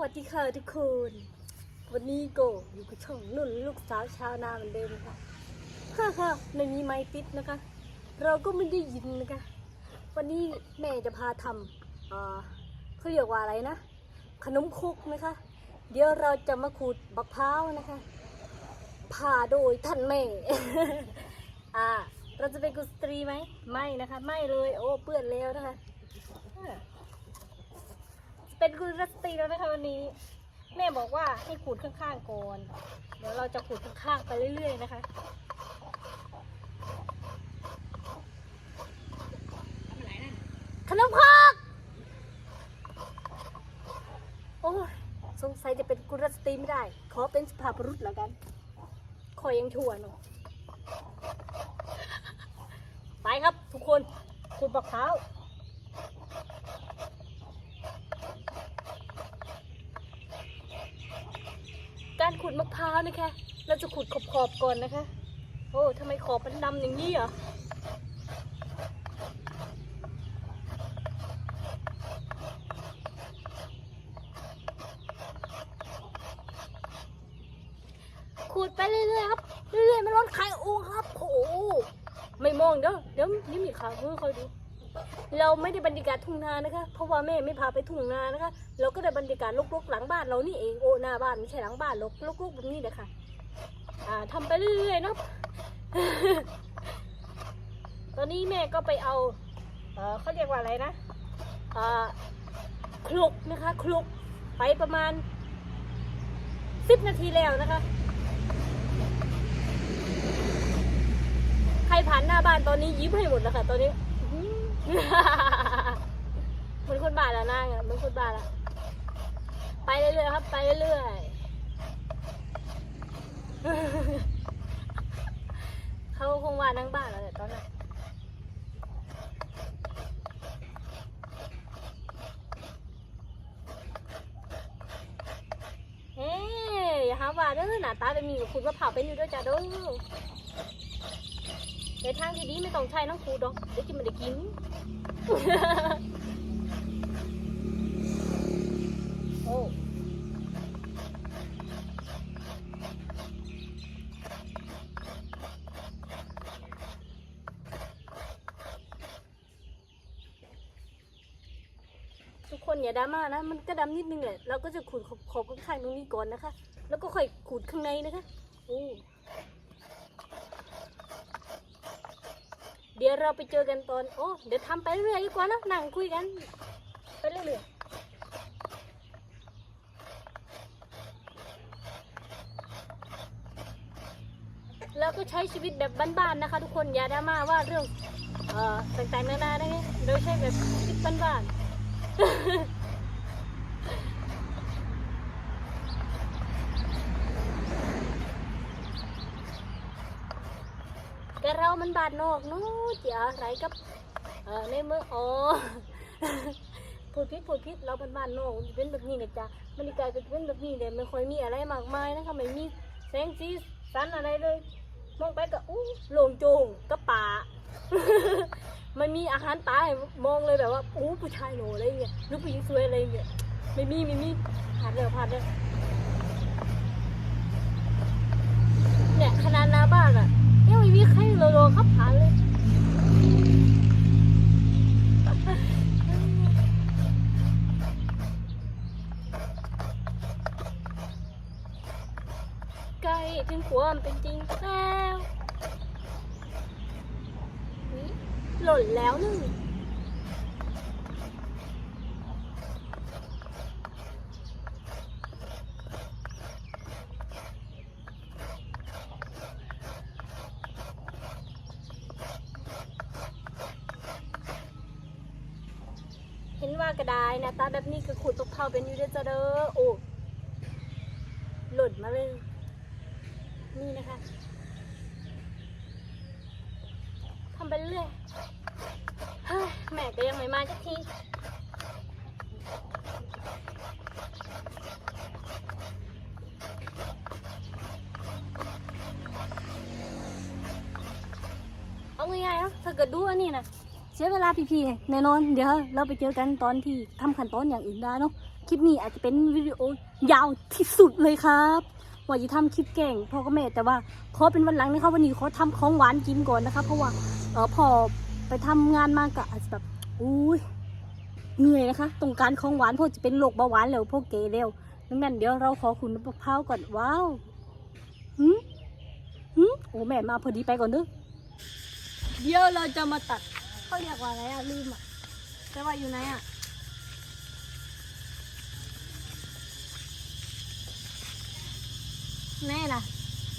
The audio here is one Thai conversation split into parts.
วัสดีค่ะทุกคน วันนี้โกอยู่กับช่องนุ่นลูกสาวชาวนาเหมือนเดิมค่ะฮ่าฮ่าไม่มีไม้ติดนะคะ เราก็ไม่ได้ยินนะคะ วันนี้แม่จะพาทำเอ่อเขาเรียกว่าอะไรนะ ขนมครกนะคะ เดี๋ยวเราจะมาขูดบักพร้าวนะคะพาโดยท่านแม่ อ่า เราจะเป็นกุสตรีไหม ไม่นะคะ ไม่เลย โอ้เปื้อนแล้วนะคะ เป็นกุลสตรีแล้วนะคะวันนี้ แม่บอกว่าให้ขูดข้างๆก่อน เดี๋ยวเราจะขูดข้างๆไปเรื่อยๆนะคะ ขนมครกโอ้ยสงสัยจะเป็นกุลสตรีไม่ได้ ขอเป็นสภาพรุษแล้วกัน คอยยังชั่วหนูไปครับทุกคนขูดบักพร้า การขูดมะพร้าวนะคะ เราจะขูดขอบๆก่อนนะคะ โอ้ทำไมขอบมันดำอย่างนี้เหรอขูดไปเรื่อยๆครับ เรื่อยๆมันร้อนไข่อูครับ โอ้โหไม่มองเด้อ เดี๋ยวนี่มีขามือคอยดู เราไม่ได้บรรยากาศทุ่งนานะคะ เพราะว่าแม่ไม่พาไปทุ่งนานะคะ เราก็ได้บรรยากาศลกๆหลังบ้านเรานี่เองโอ้หน้าบ้านไม่ใช่หลังบ้านลกลกๆแบบนี้เลยค่ะอ่าทำไปเรื่อยๆเนาะตอนนี้แม่ก็ไปเอาเออเขาเรียกว่าอะไรนะอ่าคลุกนะคะ คลุกไปประมาณสิบนาทีแล้วนะคะ ใครผ่านหน้าบ้านตอนนี้ยิ้มให้หมดแล้วค่ะตอนนี้ เหมือนคนบ้าแล้วนางอะเหมือนคนบาแล้วไปเรื่อยๆครับ ไปเรื่อยๆเขาคงว่านั่งบ้านแล้วแหละตอนนั้นเฮ้ยอย่าหาว่าเด้อหน้าตาเป็นมีกับคุณว่าเผาเป็นอยู่ด้วยจ้าเด้อ ในทางที่ดีไม่ต้องใช้น้องครูดอกเดี๋ยวจะไม่ได้กิน โอ้ทุกคนอย่าดราม่านะ มันก็ดำนิดนึงแหละเราก็จะขูดขอบขอบข้างๆตรงนี้ก่อนนะคะ แล้วก็ค่อยขูดข้างในนะคะ โอ้เดี๋ยวเราไปเจอกันตอน โอ้ เดี๋ยวทำไปเรื่อยดีกว่านะนั่งคุยกัน ไปเรื่อยๆแล้วก็ใช้ชีวิตแบบบ้านๆนะคะ ทุกคน อย่าดราม่าว่าเรื่อง เอ่อ ต่างๆนานานะโดยใช้แบบชีวิตบ้านๆ แต่ เรานนอกนู้จะอะไรกับเออในเมื่ออ๋อพูดพิษพูดพิษเราเป็นบ้านนอกเป็นแบบนี้เนะจ๊ะมันกายเป็เป็นแบบนี้เลยไม่ค่อยมีอะไรมากมายนะคะไม่มีแสงสีสันอะไรเลย มองไปก็อู้โล่งโจงกระป่ามันมีอาหารตาให้มองเลยแบบว่าอู้ผู้ชายโหนอะไรเงี้ยหรือผู้หญิงสวยอะไรเงี้ยไม่มีไม่มีผ่านเลยผ่านเลยเนี่ยขนาดหน้าบ้านอะ ยังไม่มีใครโลโลขับผ่านเลย ใกล้ถึงความเป็นจริงแล้วหล่นแล้วหนึ่ง เห็นว่ากระดหนะตาแบบนี้คือขูดตกเผาเป็นอยู่เด้อจ้าเด้อโอ้หล่นมาเลย นี่นะคะทำไปเรื่อยเฮ้ยแม่ก็ยังไม่มาสักทีเอาง่ายๆนะถ้าเกิดดูอันนี้นะ เสียเวลาพี่ๆแน่นอน เดี๋ยวเราไปเจอกันตอนที่ทำขั้นตอนอย่างอื่นได้เนาะคลิปนี้อาจจะเป็นวิดีโอยาวที่สุดเลยครับว่าจะทำคลิปแก่งพ่อกับแม่แต่ว่าขอเป็นวันหลังนะครับวันนี้ขอทำของหวานกินก่อนนะครับเพราะว่าเออพอไปทำงานมากะอาจจะแบบอุ้ยเหนื่อยนะคะตรงการของหวานพวกจะเป็นโรคเบาหวานแล้วพวกเกเร็วดังนั้นเดี๋ยวเราขอคุณมะพร้าวก่อนว้าวหืมหืมโอ้แม่มาพอดีไปก่อนเด้อเดี๋ยวเราจะมาตัด เขาเรียกว่าอะไรอะลืมอะแต่ว่าอยู่ไหนอะแน่ล่ะ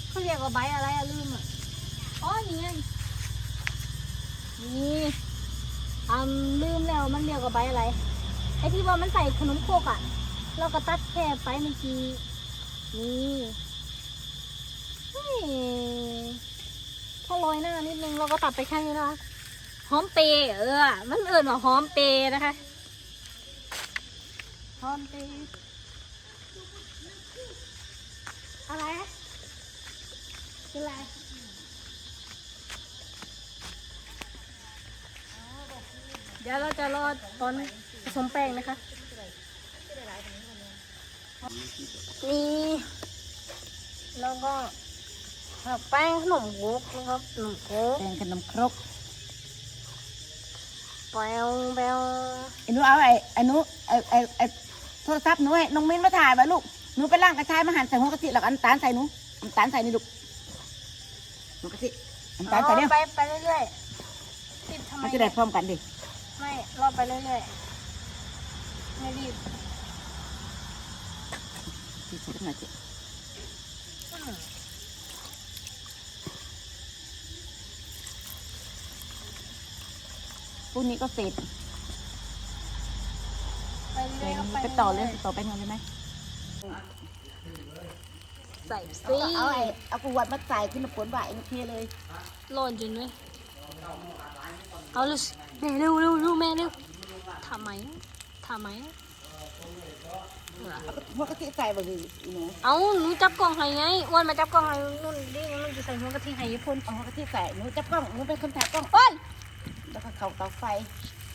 เขาเรียกว่าใบอะไรอะลืมอะอ๋อนี่ไงนี่อืมลืมแล้วมันเรียกว่าใบอะไรไอ้ที่ว่ามันใส่ขนมโคกอะ เราก็ตัดแค่ไปเมื่อกี้นี่เฮ้ยพอโรยหน้านิดนึงเราก็ตัดไปแค่นี้นะคะ หอมเปย์เออ มันเอิญว่าหอมเปย์นะคะหอมเปย์อะไรคืออะไรเดี๋ยวเราจะรอตอนผสมแป้งนะคะนี่แล้วก็แป้งขนมครกนะครับขนมครกแป้งขนมครก แปวแปวไอ้หนูเอาไอ้ไอ้หนูไอ้ไอ้ไอ้โทรศัพท์หนูให้น้องมิ้นมาถ่ายไว้ลูกหนูไปล่างกระชายมาหั่นใส่หัวกะทิแล้วก็น้ำตาลใส่หนูน้ำตาลใส่นี่ลูกหัวกะทิน้ำตาลใส่เนี่ยไปไปเรื่อยๆติดทำไมมันจะได้พร้อมกันดิไม่รอไปเรื่อยๆไม่รีบที่ใส่หน่อยสิ อืม พ รุ่งนี้ก็เสร็จไปเรื่อยๆไปต่อเลยต่อไปงานเลยไหมใส่เอาซีเอาไอ้เอากรวดมาใส่ขึ้นมาผลว่าไอ้นี่เทเลยหล่นจริงไหมเอาเลยแม่เร็วเร็วเร็วแม่เร็วทำไหมทำไหมเอาหัวกะทิใส่บ่เลยอีหนูเอาหนูจับกล่องให้ไงอ้วนมาจับกล่องให้นุ่นดิมันจะใส่หัวกะทิให้ญี่ปุ่นเอาหัวกะทิใส่หนูจับกล้องหนูเป็นคนถ่ายกล้องอ้วน แล้วก็เข้าเตาไฟ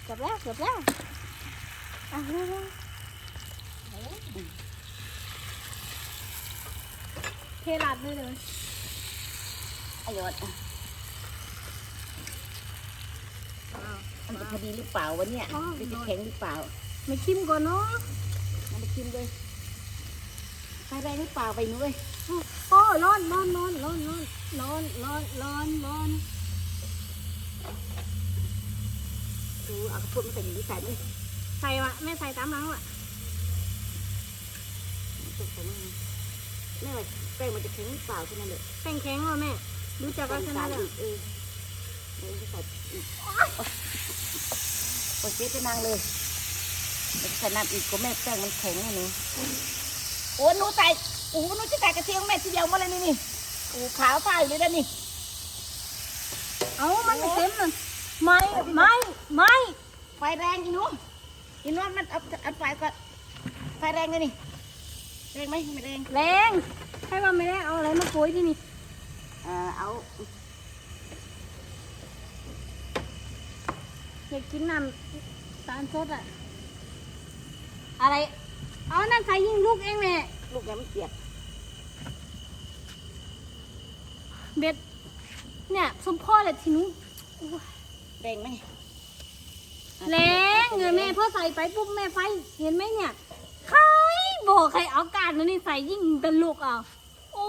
เกือบแล้วเกือบแล้วอะเร็วเร็วเทลาดได้เลยไอ้ยอดมันจะพอดีหรือเปล่าวะเนี่ยมันจะแข็งหรือเปล่าไม่ชิมก่อนเนาะมาไปชิมเลยไฟแรงหรือเปล่าไปหนูเว้ยโอ้ร้อนร้อนร้อนร้อนร้อนร้อนร้อนร้อนร้อน ดูเอากระพุ้นมาใส่หนูใส่ไหมใส่วะแม่ใส่ตามหลังวะใส่ไหมแม่ว่าแป้งมันจะแข็งหรือเปล่าแค่นั้นเลยแข็งแข็งวะแม่รู้จักใส่ลักษณะสารแล้วอีกเออแม่จะใส่อีกโอเคจะนั่งเลยเดี๋ยวใส่น้ำอีกก็แม่แป้งมันแข็งไงหนูโอ้หนูใส่โอ้หนูจะใส่กระเทียมแม่ทีเดียวมาเลยนี่นี่โอ้ขาวฟ้าอยู่เลยนะนี่ เอามันไม่เต็มเลย ไม่ไม่ไม่ไฟแรงอีหนูอีหนูมันเอาเอาไฟก่อนไฟแรงเลยนี่แรงไหมไม่แรงแรงให้ว่าไม่ได้เอาอะไรมาโกยที่นี่เอ่อเอาอยากกินน้ำตาลสดอะอะไร เอานั่นใส่ยิงลูกเองแม่ลูกยังไม่เปียกเบ็ดเนี่ยสมพ่อเลยทีนู้ แรงไหมแรงเลยแม่พอใส่ไปปุ๊บแม่ไฟ เห็นไหมเนี่ยใครบอกใครเอาการมันนี่ใส่ยิ่งเป็นลูกเอาโอ้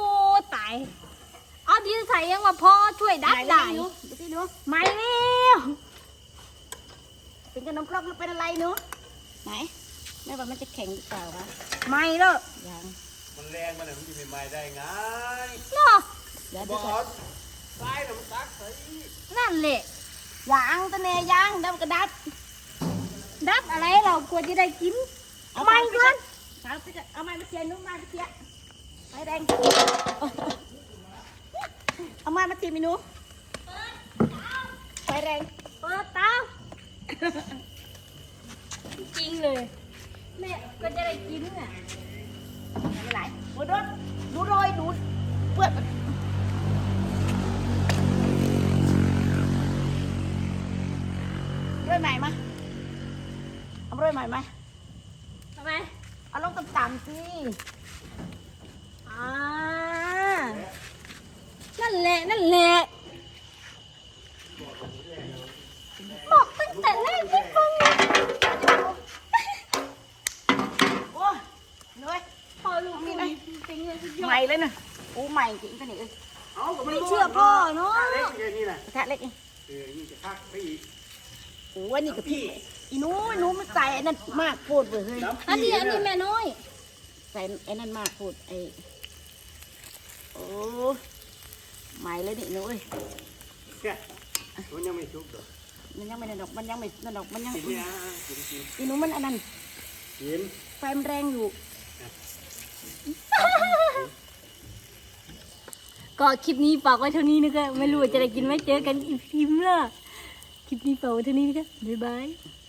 ตายเอาที่ใส่ยังว่าพ่อช่วยดับได้หนูดูสิหนูไม่เร็วเป็นขนมครกหรือเป็นอะไรหนูไหนแม่ว่ามันจะแข็งหรือเปล่าวะไม่เลิกยังมันแรงมันน่ะมันจะไม่ไหม้ได้ไงเนาะเดี๋ยวบดูอก่อนสตายน่ะมันตักใส่นั่นแหละ ยังตะเนยังดำกระดับ ดับอะไรเรากลัวจะได้กินเอาไม่ไปเกินเอาไปก่อนเอาไม้มาเทียนหนุ่มไม้มาเทียนไฟแดงเอาไม้มาตีมินูไฟแรงเปิดเตาจริงเลยแม่ก็จะได้กินอะไม่ไหลดูดดูโรยดูเปื้อ นโรยใหม่มาเอาโรยใหม่ไหมทำไมสิอ่านั่นแหละนั่นแหละบอกตั้งแต่แรกไม่ฟังโอ้ยเหนื่อยพอลูกนี่เป็นเงินสุดยอใหม่ดเลยนะโอ้ใหม่จริงปะเนี่ยเอ้ยเอาก็ไม่เชื่อพ่อเนาะเล็กอย่างนี้นะกระทะเล็กเองเออนี่จะพักไปอีก โอ้ยนี่กับพี่อีหนูอีหนูมันใส่ไอ้นั่นมากพูดเว้ยเฮ้ยน้ำอันนี้อันนี้แม่น้อยใส่ไอ้นั่นมากพูดไอ้โอ้ใหม่เลยนี่หนูเอ้ยแค่มันยังไม่ชุกหรอกมันยังไม่ได้ดอกมันยังไม่นั่นดอกมันยังกินเนี่ยกินกินอีหนูมันอันนั้นกินไฟมันแรงอยู่ ก็คลิปนี้ฝากไว้เท่านี้นะคะไม่รู้ว่าจะได้กินไหมเจอกันอีกทีมละ คลิปนี้ฝากไว้เท่านี้นะคะบ๊ายบาย